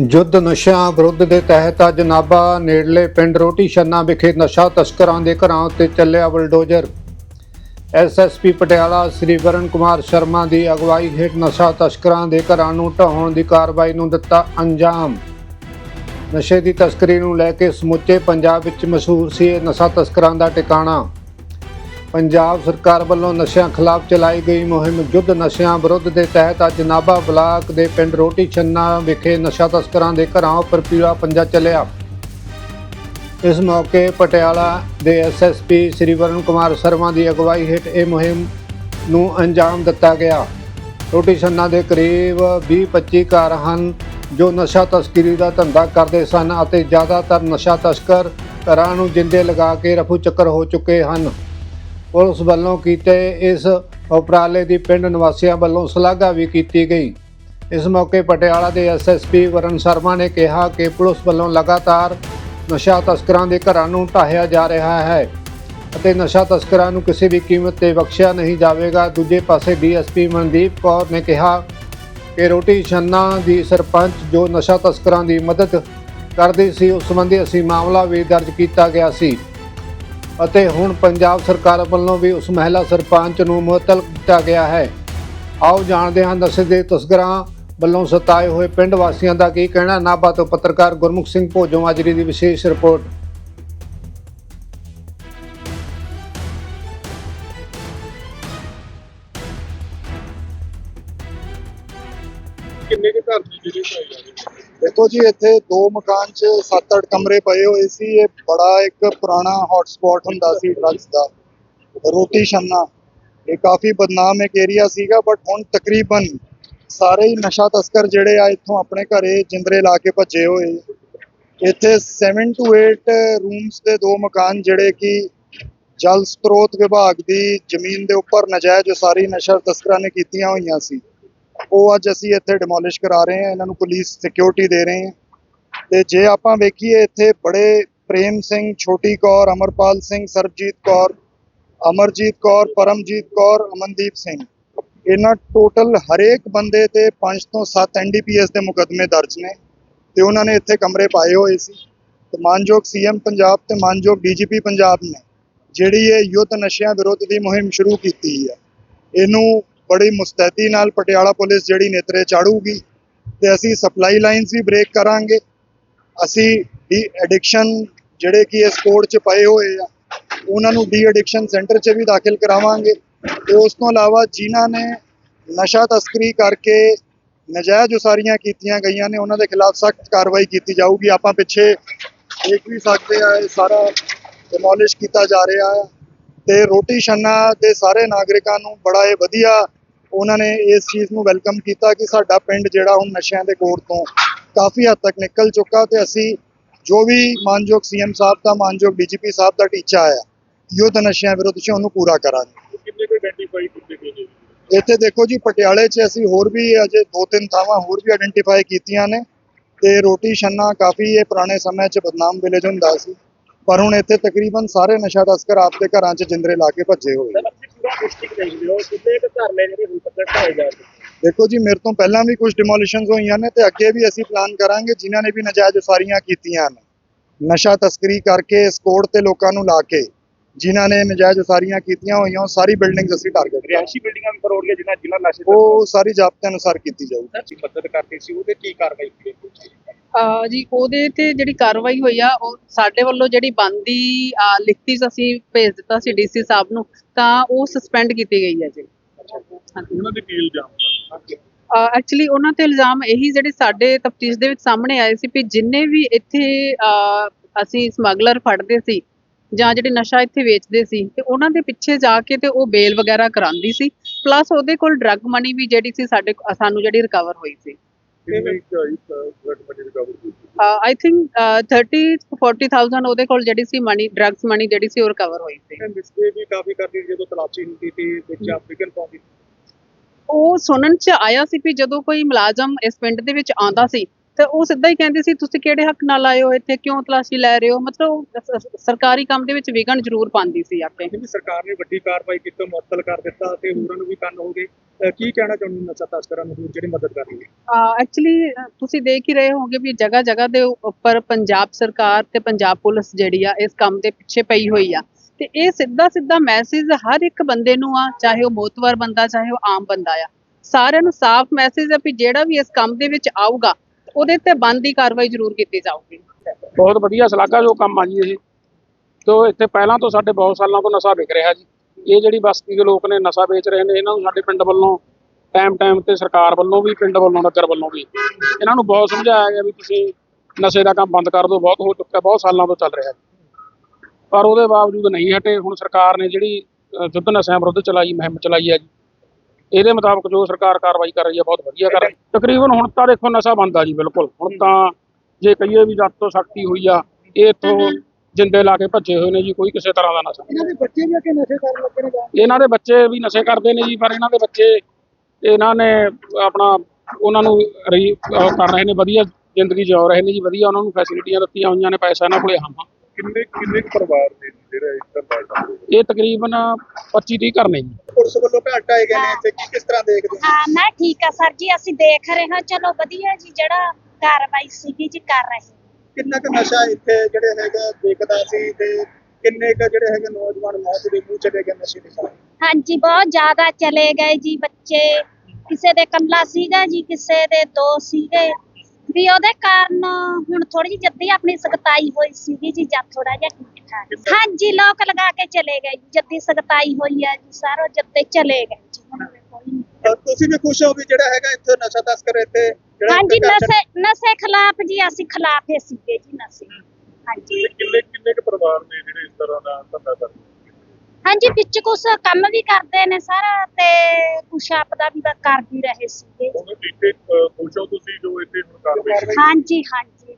ਯੁੱਧ ਨਸ਼ਿਆਂ ਵਿਰੁੱਧ ਦੇ ਤਹਿਤ ਅੱਜ ਨਾਭਾ ਨੇੜਲੇ ਪਿੰਡ ਰੋਟੀ ਛੰਨਾ ਵਿਖੇ ਨਸ਼ਾ ਤਸਕਰਾਂ ਦੇ ਘਰਾਂ ਉੱਤੇ ਚੱਲਿਆ ਬਲਡੋਜ਼ਰ। ਐਸਐਸਪੀ ਪਟਿਆਲਾ ਸ੍ਰੀ ਵਰਨ ਕੁਮਾਰ ਸ਼ਰਮਾ ਦੀ ਅਗਵਾਈ ਹੇਠ ਨਸ਼ਾ ਤਸਕਰਾਂ ਦੇ ਘਰਾਂ ਨੂੰ ਢਾਉਣ ਦੀ ਕਾਰਵਾਈ ਨੂੰ ਦਿੱਤਾ ਅੰਜਾਮ। ਨਸ਼ੇ ਦੀ ਤਸਕਰੀ ਨੂੰ ਲੈ ਕੇ ਸਮੁੱਚੇ ਪੰਜਾਬ ਵਿੱਚ ਮਸ਼ਹੂਰ ਸੀ ਇਹ ਨਸ਼ਾ ਤਸਕਰਾਂ ਦਾ ਟਿਕਾਣਾ। ਪੰਜਾਬ ਸਰਕਾਰ ਵੱਲੋਂ ਨਸ਼ਿਆਂ ਖਿਲਾਫ ਚਲਾਈ ਗਈ ਮੁਹਿੰਮ ਯੁੱਧ ਨਸ਼ਿਆਂ ਵਿਰੁੱਧ ਦੇ ਤਹਿਤ ਅੱਜ ਨਾਭਾ ਬਲਾਕ ਦੇ ਪਿੰਡ ਰੋਟੀ ਛੰਨਾ ਵਿਖੇ ਨਸ਼ਾ ਤਸਕਰਾਂ ਦੇ ਘਰਾਂ ਉੱਪਰ ਪੀਲਾ ਪੰਜਾ ਚੱਲਿਆ। ਇਸ ਮੌਕੇ ਪਟਿਆਲਾ ਦੇ ਐਸਐਸਪੀ ਸ੍ਰੀ ਵਰਨ ਕੁਮਾਰ ਸ਼ਰਮਾ ਦੀ ਅਗਵਾਈ ਹੇਠ ਇਹ ਮੁਹਿੰਮ ਨੂੰ ਅੰਜਾਮ ਦਿੱਤਾ ਗਿਆ। ਰੋਟੀ ਛੰਨਾ ਦੇ ਕਰੀਬ 20-25 ਘਰ ਹਨ ਜੋ ਨਸ਼ਾ ਤਸਕਰੀ ਦਾ ਧੰਦਾ ਕਰਦੇ ਸਨ ਅਤੇ ਜ਼ਿਆਦਾਤਰ ਨਸ਼ਾ ਤਸਕਰ ਘਰਾਂ ਨੂੰ ਜਿੰਦੇ ਲਗਾ ਕੇ ਰਫੂ ਚੱਕਰ ਹੋ ਚੁੱਕੇ ਹਨ। ਪੁਲਿਸ ਵੱਲੋਂ ਕੀਤੇ ਇਸ ਉਪਰਾਲੇ ਦੀ ਪਿੰਡ ਨਿਵਾਸੀਆਂ ਵੱਲੋਂ ਸ਼ਲਾਘਾ ਵੀ ਕੀਤੀ ਗਈ। ਇਸ ਮੌਕੇ ਪਟਿਆਲਾ ਦੇ ਐਸਐਸਪੀ ਵਰਨ ਸ਼ਰਮਾ ਨੇ ਕਿਹਾ ਕਿ ਪੁਲਿਸ ਵੱਲੋਂ ਲਗਾਤਾਰ ਨਸ਼ਾ ਤਸਕਰਾਂ ਦੇ ਘਰਾਂ ਨੂੰ ਢਾਹਿਆ ਜਾ ਰਿਹਾ ਹੈ ਅਤੇ ਨਸ਼ਾ ਤਸਕਰਾਂ ਨੂੰ ਕਿਸੇ ਵੀ ਕੀਮਤ ਤੇ ਬਖਸ਼ਿਆ ਨਹੀਂ ਜਾਵੇਗਾ। ਦੂਜੇ ਪਾਸੇ ਡੀਐਸਪੀ ਮਨਦੀਪ ਕੌਰ ਨੇ ਕਿਹਾ ਕਿ ਰੋਟੀ ਛੰਨਾ ਦੀ ਸਰਪੰਚ ਜੋ ਨਸ਼ਾ ਤਸਕਰਾਂ ਦੀ ਮਦਦ ਕਰਦੀ ਸੀ, ਉਸ ਸੰਬੰਧੀ ਅਸੀਂ ਮਾਮਲਾ ਵੀ ਦਰਜ ਕੀਤਾ ਗਿਆ ਸੀ। ਅਤੇ ਹੁਣ ਪੰਜਾਬ ਸਰਕਾਰ ਵੱਲੋਂ ਵੀ ਉਸ ਮਹਿਲਾ ਸਰਪੰਚ ਨੂੰ ਮੁਅੱਤਲ ਕੀਤਾ ਗਿਆ ਹੈ। ਆਓ ਜਾਣਦੇ ਹਾਂ ਨਸ਼ੇ ਦੇ ਤਸਕਰਾਂ ਵੱਲੋਂ ਸਤਾਏ ਹੋਏ ਪਿੰਡ ਵਾਸੀਆਂ ਦਾ ਕੀ ਕਹਿਣਾ। ਨਾਭਾ ਤੋਂ ਪੱਤਰਕਾਰ ਗੁਰਮੁਖ ਸਿੰਘ ਭੋਜੋ ਮਾਜਰੀ ਦੀ ਵਿਸ਼ੇਸ਼ ਰਿਪੋਰਟ। ਕਿੰਨੇ ਕੁ ਘਰ ਦੀ ਜਿਹੜੀ ਢਾਈ ਜਾ ਦੇਖੋ ਜੀ, ਇੱਥੇ ਦੋ ਮਕਾਨ 'ਚ 7-8 ਕਮਰੇ ਪਏ ਹੋਏ ਸੀ। ਇਹ ਬੜਾ ਇੱਕ ਪੁਰਾਣਾ ਹੌਟ ਹੁੰਦਾ ਸੀ ਡਰੱਗਸ ਦਾ। ਰੋਟੀ ਛੰਨਾ। ਇਹ ਕਾਫੀ ਬਦਨਾਮ ਇੱਕ ਏਰੀਆ ਸੀਗਾ ਬਟ ਹੁਣ ਤਕਰੀਬਨ ਸਾਰੇ ਹੀ ਨਸ਼ਾ ਤਸਕਰ ਜਿਹੜੇ ਆ ਇੱਥੋਂ ਆਪਣੇ ਘਰੇ ਜਿੰਦਰੇ ਲਾ ਕੇ ਭੱਜੇ ਹੋਏ। ਇੱਥੇ 7 ਟੂ 8 ਰੂਮਸ ਦੇ ਦੋ ਮਕਾਨ ਜਿਹੜੇ ਕਿ ਜਲ ਸਰੋਤ ਵਿਭਾਗ ਦੀ ਜ਼ਮੀਨ ਦੇ ਉੱਪਰ ਨਜਾਇਜ਼ ਉਸਾਰੀ ਨਸ਼ਾ ਤਸਕਰਾਂ ਨੇ ਕੀਤੀਆਂ ਹੋਈਆਂ ਸੀ। ਉਹ ਅੱਜ ਅਸੀਂ ਇੱਥੇ ਡਿਮੋਲਿਸ਼ ਕਰਾ ਰਹੇ ਹਾਂ, ਇਹਨਾਂ ਨੂੰ ਪੁਲਿਸ ਸਿਕਿਉਰਿਟੀ ਦੇ ਰਹੇ ਹਾਂ। ਤੇ ਜੇ ਆਪਾਂ ਵੇਖੀਏ ਇੱਥੇ ਬੜੇ ਪ੍ਰੇਮ ਸਿੰਘ, ਛੋਟੀ ਕੌਰ, ਅਮਰਪਾਲ ਸਿੰਘ, ਸਰਬਜੀਤ ਕੌਰ, ਅਮਰਜੀਤ ਕੌਰ, ਪਰਮਜੀਤ ਕੌਰ, ਅਮਨਦੀਪ ਸਿੰਘ। ਇਹਨਾਂ ਟੋਟਲ ਹਰੇਕ ਬੰਦੇ ਤੇ 5 ਤੋਂ 7 ਐਨਡੀਪੀਐਸ ਦੇ ਮੁਕੱਦਮੇ ਦਰਜ ਨੇ ਤੇ ਉਹਨਾਂ ਨੇ ਇੱਥੇ ਕਮਰੇ ਪਾਏ ਹੋਏ ਸੀ। ਤੇ ਮਾਨਯੋਗ ਸੀਐਮ ਪੰਜਾਬ ਤੇ ਮਾਨਯੋਗ ਡੀਜੀਪੀ ਪੰਜਾਬ ਨੇ ਜਿਹੜੀ ਇਹ ਯੁੱਧ ਨਸ਼ਿਆਂ ਵਿਰੁੱਧ ਦੀ ਮੁਹਿੰਮ ਸ਼ੁਰੂ ਕੀਤੀ ਹੈ। ਇਹਨੂੰ ਬੜੀ ਮੁਸਤੈਦੀ ਨਾਲ ਪਟਿਆਲਾ ਪੁਲਿਸ ਜਿਹੜੀ ਨੇਤਰੇ ਚਾੜੂਗੀ ਤੇ ਅਸੀਂ ਸਪਲਾਈ ਲਾਈਨਸ ਵੀ ਬ੍ਰੇਕ ਕਰਾਂਗੇ। ਅਸੀਂ ਡੀ ਐਡਿਕਸ਼ਨ ਜਿਹੜੇ ਕਿ ਇਸ ਕੋਰਟ 'ਚ ਪਏ ਹੋਏ ਆ, ਉਹਨਾਂ ਨੂੰ ਡੀ ਐਡਿਕਸ਼ਨ ਸੈਂਟਰ 'ਚ ਵੀ ਦਾਖਲ ਕਰਾਵਾਂਗੇ। ਤੇ ਉਸ ਤੋਂ ਇਲਾਵਾ ਜਿਨ੍ਹਾਂ ਨੇ ਨਸ਼ਾ ਤਸਕਰੀ ਕਰਕੇ ਨਜਾਇਜ਼ ਉਸਾਰੀਆਂ ਕੀਤੀਆਂ ਗਈਆਂ ਨੇ, ਉਹਨਾਂ ਦੇ ਖਿਲਾਫ ਸਖਤ ਕਾਰਵਾਈ ਕੀਤੀ ਜਾਊਗੀ। ਆਪਾਂ ਪਿੱਛੇ ਦੇਖ ਵੀ ਸਕਦੇ ਆ, ਇਹ ਸਾਰਾ ਡਿਮੋਲਿਸ਼ ਕੀਤਾ ਜਾ ਰਿਹਾ ਹੈ ਤੇ ਰੋਟੀ ਛੰਨਾ ਦੇ ਸਾਰੇ ਨਾਗਰਿਕਾਂ ਨੂੰ ਬੜਾ ਇਹ ਵਧੀਆ ਉਹਨਾਂ ਨੇ ਇਸ ਚੀਜ਼ ਨੂੰ ਵੈਲਕਮ ਕੀਤਾ ਕਿ ਸਾਡਾ ਪਿੰਡ ਜਿਹੜਾ ਹੁਣ ਨਸ਼ਿਆਂ ਦੇ ਕੋਰ ਤੋਂ ਕਾਫੀ ਹੱਦ ਤੱਕ ਨਿਕਲ ਚੁੱਕਾ ਤੇ ਅਸੀਂ ਜੋ ਵੀ ਮਾਨਯੋਗ ਸੀਐਮ ਸਾਹਿਬ ਦਾ ਮਾਨਯੋਗ ਡੀਜੀਪੀ ਸਾਹਿਬ ਦਾ ਟੀਚਾ ਆਇਆ ਯੁੱਧ ਨਸ਼ਿਆਂ ਵਿਰੁੱਧ 'ਚ ਉਹਨੂੰ ਪੂਰਾ ਕਰਾਂਗੇ। ਕਿੰਨੇ ਕੁ ਆਇਡੈਂਟੀਫਾਈ ਕੀਤੇ ਗਏ ਨੇ? ਇੱਥੇ ਦੇਖੋ ਜੀ ਪਟਿਆਲੇ 'ਚ ਅਸੀਂ ਹੋਰ ਵੀ ਅਜੇ ਦੋ ਤਿੰਨ ਥਾਵਾਂ ਹੋਰ ਵੀ ਆਇਡੈਂਟੀਫਾਈ ਕੀਤੀਆਂ ਨੇ ਤੇ ਰੋਟੀ ਛੰਨਾ ਕਾਫੀ ਇਹ ਪੁਰਾਣੇ ਸਮੇਂ 'ਚ ਬਦਨਾਮ ਵਿਲੇਜ ਹੁੰਦਾ ਸੀ ਪਰ ਹੁਣ ਇੱਥੇ ਤਕਰੀਬਨ ਸਾਰੇ ਨਸ਼ਾ ਤਸਕਰ ਆਪਦੇ ਘਰਾਂ 'ਚ ਜਿੰਦਰੇ ਲਾ ਕੇ ਭੱਜੇ ਹੋਏ ਹੋ ਕਿੰਨੇ ਕੁ ਜਿਹੜੇ ਹੁਣ ਤੱਕ ਢਾਏ ਜਾ ਰਹੇ? ਦੇਖੋ ਜੀ ਮੇਰੇ ਤੋਂ ਪਹਿਲਾਂ ਵੀ ਕੁਝ ਡਿਮੋਲੀਸ਼ਨਸ ਹੋਈਆਂ ਨੇ ਤੇ ਅੱਗੇ ਵੀ ਅਸੀਂ ਪਲਾਨ ਕਰਾਂਗੇ ਜਿਨ੍ਹਾਂ ਨੇ ਵੀ ਨਜਾਇਜ਼ ਉਸਾਰੀਆਂ ਕੀਤੀਆਂ ਨੇ। ਨਸ਼ਾ ਤਸਕਰੀ ਕਰਕੇ ਇਸ ਕੋਡ ਤੇ ਲੋਕਾਂ ਨੂੰ ਲਾ ਕੇ ਜਿਨ੍ਹਾਂ ਨੇ ਨਜਾਇਜ਼ ਉਸਾਰੀਆਂ ਕੀਤੀਆਂ ਹੋਈਆਂ ਉਹ ਸਾਰੀ ਬਿਲਡਿੰਗਸ ਅਸੀਂ ਟਾਰਗੇਟ ਰਿਹਾਇਸ਼ੀ ਬਿਲਡਿੰਗਾਂ ਵੀ ਕਰੋੜੀਆਂ ਜਿਨ੍ਹਾਂ ਜਿਨ੍ਹਾਂ ਨਸ਼ੇ ਉਹ ਸਾਰੀ ਜ਼ਾਬਤੇ ਅਨੁਸਾਰ ਕੀਤੀ ਜਾਊਗੀ। ਸਰ ਮਦਦ ਕਰਤੀ ਸੀ ਉਹਦੇ ਕੀ ਕਾਰਵਾਈ ਕੀਤੀ ਜੀ ਉਹਦੇ ਤੇ ਜਿਹੜੀ ਕਾਰਵਾਈ ਹੋਈ ਆ ਉਹ ਸਾਡੇ ਵੱਲੋਂ ਜਿਹੜੀ ਬੰਦੀ ਲਿਖਤੀ ਅਸੀਂ ਭੇਜ ਦਿੱਤਾ ਸੀ ਡੀਸੀ ਸਾਹਿਬ ਨੂੰ ਤਾਂ ਉਹ ਸਸਪੈਂਡ ਕੀਤੀ ਗਈ ਹੈ ਜੀ। ਉਹਨਾਂ ਦੀ ਐਕਚੁਅਲੀ ਉਹਨਾਂ ਤੇ ਇਲਜ਼ਾਮ ਇਹੀ ਜਿਹੜੇ ਸਾਡੇ ਤਫਤੀਸ਼ ਦੇ ਵਿੱਚ ਸਾਹਮਣੇ ਆਏ ਸੀ ਵੀ ਜਿੰਨੇ ਵੀ ਇੱਥੇ ਅਸੀਂ ਸਮਗਲਰ ਫੜਦੇ ਸੀ ਜਾਂ ਜਿਹੜੇ ਨਸ਼ਾ ਇੱਥੇ ਵੇਚਦੇ ਸੀ ਤੇ ਉਹਨਾਂ ਦੇ ਪਿੱਛੇ ਜਾ ਕੇ ਤੇ ਉਹ ਬੇਲ ਵਗੈਰਾ ਕਰਾਉਂਦੀ ਸੀ ਪਲੱਸ ਉਹਦੇ ਕੋਲ ਡਰੱਗ ਮਨੀ ਵੀ ਜਿਹੜੀ ਸੀ ਸਾਡੇ ਸਾਨੂੰ ਜਿਹੜੀ ਰਿਕਵਰ ਹੋਈ ਸੀ। ਕਿੰਨੇ ਕੁ ਬਲੱਡ ਮਨੀ ਰਿਕਵਰ ਕੀਤੀ ਆਈ ਥਿੰਕ 30 40000 ਉਹਦੇ ਕੋਲ ਜਿਹੜੀ ਸੀ ਮਨੀ ਡਰੱਗਸ ਮਨੀ ਜਿਹੜੀ ਸੀ ਉਹ ਰਿਕਵਰ ਹੋਈ ਸੀ। ਮਿਸਟੇ ਵੀ ਕਾਫੀ ਕਰਦੀ ਸੀ ਜਦੋਂ ਤਲਾਸ਼ੀ ਹੁੰਦੀ ਸੀ ਵਿੱਚ ਅਫਰੀਕਨ ਪਾਉਂਦੀ ਉਹ ਸੁਣਨ ਚ ਆਇਆ ਸੀ ਵੀ ਜਦੋਂ ਕੋਈ ਮੁਲਾਜ਼ਮ ਇਸ ਪਿੰਡ ਦੇ ਵਿੱਚ ਆਉਂਦਾ ਸੀ ਤੇ ਉਹ ਸਿੱਧਾ ਹੀ ਕਹਿੰਦੇ ਸੀ ਤੁਸੀਂ ਕਿਹੜੇ ਹੱਕ ਨਾਲ ਆਏ ਹੋ? ਇੱਥੇ ਕਿਉਂ ਤਲਾਸ਼ੀ ਲੈ ਰਹੇ ਹੋ? ਮਤਲਬ ਉਹ ਸ- ਸ- ਸਰਕਾਰੀ ਕੰਮ ਦੇ ਵਿੱਚ ਵਿਘਨ ਜ਼ਰੂਰ ਪਾਉਂਦੀ ਸੀ ਆਪੇ। ਕਿਉਂਕਿ ਸਰਕਾਰ ਨੇ ਵੱਡੀ ਕਾਰਵਾਈ ਕੀਤੀ ਮੁਅੱਤਲ ਕਰ ਦਿੱਤਾ ਤੇ ਹੋਰਾਂ ਨੂੰ ਵੀ ਕੰਨ ਹੋ ਗਏ। ਅਹ ਕੀ ਕਹਿਣਾ ਚਾਹੁੰਦੇ ਨਸ਼ਾ ਤਸਕਰਾਂ ਨੂੰ ਜਿਹੜੀ ਮਦਦ ਕਰ ਰਹੀ ਹੈ ਐਕਚੁਅਲੀ ਤੁਸੀਂ ਦੇਖ ਹੀ ਰਹੇ ਹੋਗੇ ਵੀ ਜਗ੍ਹਾ ਜਗ੍ਹਾ ਦੇ ਉੱਪਰ ਪੰਜਾਬ ਸਰਕਾਰ ਤੇ ਪੰਜਾਬ ਪੁਲਿਸ ਜਿਹੜੀ ਆ ਇਸ ਕੰਮ ਦੇ ਪਿੱਛੇ ਪਈ ਹੋਈ ਆ। ਤੇ ਇਹ ਸਿੱਧਾ ਸਿੱਧਾ ਮੈਸੇਜ ਹਰ ਇੱਕ ਬੰਦੇ ਨੂੰ ਆ ਚਾਹੇ ਉਹ ਮੋਤਵਰ ਬੰਦਾ ਚਾਹੇ ਉਹ ਆਮ ਬੰਦਾ ਆ। ਸਾਰਿਆਂ ਨੂੰ ਸਾਫ਼ ਮੈਸੇਜ ਆ ਵੀ ਜਿਹੜਾ ਵੀ ਇਸ ਕੰਮ ਦੇ ਵਿੱਚ ਆਊਗਾ ਉਹਦੇ ਤੇ ਬਣਦੀ ਕਾਰਵਾਈ ਜ਼ਰੂਰ ਕੀਤੀ ਜਾਊਗੀ। ਬਹੁਤ ਵਧੀਆ ਸ਼ਲਾਘਾਯੋਗ ਕੰਮ ਆ ਜੀ ਇਹ। ਤੋਂ ਇੱਥੇ ਪਹਿਲਾਂ ਤੋਂ ਸਾਡੇ ਬਹੁਤ ਸਾਲਾਂ ਤੋਂ ਨਸ਼ਾ ਵਿਕ ਰਿਹਾ ਜੀ। ਇਹ ਜਿਹੜੀ ਬਸਤੀ ਦੇ ਲੋਕ ਨੇ ਨਸ਼ਾ ਵੇਚ ਰਹੇ ਨੇ ਇਹਨਾਂ ਨੂੰ ਸਾਡੇ ਪਿੰਡ ਵੱਲੋਂ ਟਾਈਮ ਟਾਈਮ ਤੇ ਸਰਕਾਰ ਵੱਲੋਂ ਵੀ ਪਿੰਡ ਵੱਲੋਂ ਨਗਰ ਵੱਲੋਂ ਵੀ। ਇਹਨਾਂ ਨੂੰ ਬਹੁਤ ਸਮਝਾਇਆ ਗਿਆ ਵੀ ਤੁਸੀਂ ਨਸ਼ੇ ਦਾ ਕੰਮ ਬੰਦ ਕਰ ਦਿਓ ਬਹੁਤ ਹੋ ਚੁੱਕਾ ਬਹੁਤ ਸਾਲਾਂ ਤੋਂ ਚੱਲ ਰਿਹਾ ਪਰ ਉਹਦੇ ਬਾਵਜੂਦ ਨਹੀਂ ਹਟੇ ਹੁਣ ਸਰਕਾਰ ਨੇ ਜਿਹੜੀ ਅ, ਯੁੱਧ ਨਸ਼ਿਆਂ ਵਿਰੁੱਧ ਚਲਾਈ ਮੁਹਿੰਮ ਚਲਾਈ ਹੈ ਜੀ। ਇਹਦੇ ਮੁਤਾਬਕ ਜੋ ਸਰਕਾਰ ਕਾਰਵਾਈ ਕਰ ਰਹੀ ਹੈ ਬਹੁਤ ਵਧੀਆ ਕਰ ਰਹੀ ਹੈ। ਤਕਰੀਬਨ ਹੁਣ ਤਾਂ ਦੇਖੋ ਨਸ਼ਾ ਬੰਦ ਆ ਜੀ ਬਿਲਕੁਲ। ਹੁਣ ਤਾਂ ਜੇ ਕਹੀਏ ਵੀ ਜੱਟ ਤੋਂ ਸਖਤੀ ਹੋਈ ਆ ਇਹ ਇੱਥੋਂ ਜਿੰਦੇ ਲਾ ਕੇ ਭੱਜੇ ਹੋਏ ਨੇ ਜੀ ਕੋਈ ਕਿਸੇ ਤਰ੍ਹਾਂ ਦਾ ਨਸ਼ਾ। ਇਹਨਾਂ ਦੇ ਬੱਚੇ ਵੀ ਅੱਗੇ ਨਸ਼ੇ ਕਰਨ ਲੱਗੇ ਨੇ ਇਹਨਾਂ ਦੇ ਬੱਚੇ ਵੀ ਨਸ਼ੇ ਕਰਦੇ ਨੇ ਜੀ ਪਰ ਇਹਨਾਂ ਦੇ ਬੱਚੇ ਇਹਨਾਂ ਨੇ ਆਪਣਾ ਉਹਨਾਂ ਨੂੰ ਰੀ ਉਹ ਕਰ ਰਹੇ ਨੇ ਵਧੀਆ ਜ਼ਿੰਦਗੀ ਜਿਉ ਰਹੇ ਨੇ ਜੀ ਵਧੀਆ ਉਹਨਾਂ ਨੂੰ ਫੈਸਿਲਿਟੀਆਂ ਦਿੱਤੀਆਂ ਹੋਈਆਂ ਨੇ ਪੈਸਾ ਇਹਨਾਂ ਕੋਲੇ ਹਾਂ ਕਿੰਨੇ ਕਿੰਨੇ ਪਰਿਵਾਰ ਨੇ? ਜਿਹੜਾ ਇਸ ਤਰ੍ਹਾਂ ਦਾ ਕੰਮ। ਇਹ ਤਕਰੀਬਨ 25 30 ਘਰ ਨੇ ਜੀ। ਪੁਲਿਸ ਵੱਲੋਂ ਘਾਟ ਆਏ ਗਏ ਨੇ ਇੱਥੇ ਕੀ ਕਿਸ ਤਰ੍ਹਾਂ ਦੇਖਦੇ ਹੋ? ਹਾਂ ਮੈਂ ਠੀਕ ਆ ਸਰ ਜੀ ਅਸੀਂ ਦੇਖ ਰਹੇ ਹਾਂ। ਚਲੋ ਵਧੀਆ ਜੀ ਜਿਹੜਾ ਕਾਰਵਾਈ ਸੀਗੀ ਜੀ ਕਰ ਰਹੇ ਕਿੰਨਾ ਕੁ ਨਸ਼ਾ ਇੱਥੇ ਜਿਹੜੇ ਹੈਗਾ ਵੇਚਦਾ ਸੀ ਤੇ ਕਿੰਨੇ ਕੁ ਜਿਹੜੇ ਹੈਗੇ ਨੌਜਵਾਨ ਮੌਤ ਦੇ ਮੂੰਹ ਚਲੇ ਗਏ ਨਸ਼ੇ ਦੇ ਕਾਰਨ? ਹਾਂਜੀ ਬਹੁਤ ਜ਼ਿਆਦਾ ਚਲੇ ਗਏ ਜੀ ਬੱਚੇ। ਕਿਸੇ ਦੇ ਕੱਲਾ ਸੀਗਾ ਜੀ ਕਿਸੇ ਦੇ ਦੋ ਸੀਗੇ। ਵੀ ਉਹਦੇ ਕਾਰਨ ਹੁਣ ਥੋੜੀ ਜਿਹੀ ਜੱਦੀ ਆਪਣੀ ਸਖਤਾਈ ਹੋਈ ਸੀਗੀ ਜੀ ਜਾਂ ਥੋੜਾ ਜਿਹਾ ਹਾਂਜੀ ਲੋਕ ਲਗਾ ਕੇ ਚਲੇ ਗਏ ਜੀ। ਜੱਦੀ ਸਖਤਾਈ ਹੋਈ ਆ ਜੀ ਸਾਰੋ ਜੱਦੇ ਚਲੇ ਗਏ ਜੀ। ਹੁਣ ਕੋਈ ਨਹੀਂ ਤਾਂ ਤੁਸੀਂ ਵੀ ਖੁਸ਼ ਹੋ ਵੀ ਜਿਹੜਾ ਹੈਗਾ ਇੱਥੇ ਨਸ਼ਾ ਤਸਕਰ ਇੱਥੇ ਜਿਹੜਾ ਹਾਂਜੀ ਨਸ਼ੇ ਨਸ਼ੇ ਖਿਲਾਫ ਜੀ ਅਸੀਂ ਖਿਲਾਫ ਹੀ ਸੀਗੇ ਜੀ ਨਸ਼ੇ। ਹਾਂਜੀ। ਕਿੰਨੇ ਕਿੰਨੇ ਕੁ ਪਰਿਵਾਰ ਨੇ ਜਿਹੜੇ ਇਸ ਤਰ੍ਹਾਂ ਦਾ ਧੰਦਾ ਕਰਦੇ? ਹਾਂਜੀ ਵਿੱਚ ਕੁਛ ਕੰਮ ਵੀ ਕਰਦੇ ਨੇ ਸਾਰਾ ਤੇ ਕੁਛ ਆਪਦਾ ਵੀ ਕਰ ਵੀ ਰਹੇ ਸੀਗੇ। ਹੁਣ ਇੱਥੇ ਅਹ, ਖੁਸ਼ ਹੋ ਤੁਸੀਂ ਜੋ ਇੱਥੇ ਹੁਣ ਕਾਰਵਾਈ ਹਾਂਜੀ ਹਾਂਜੀ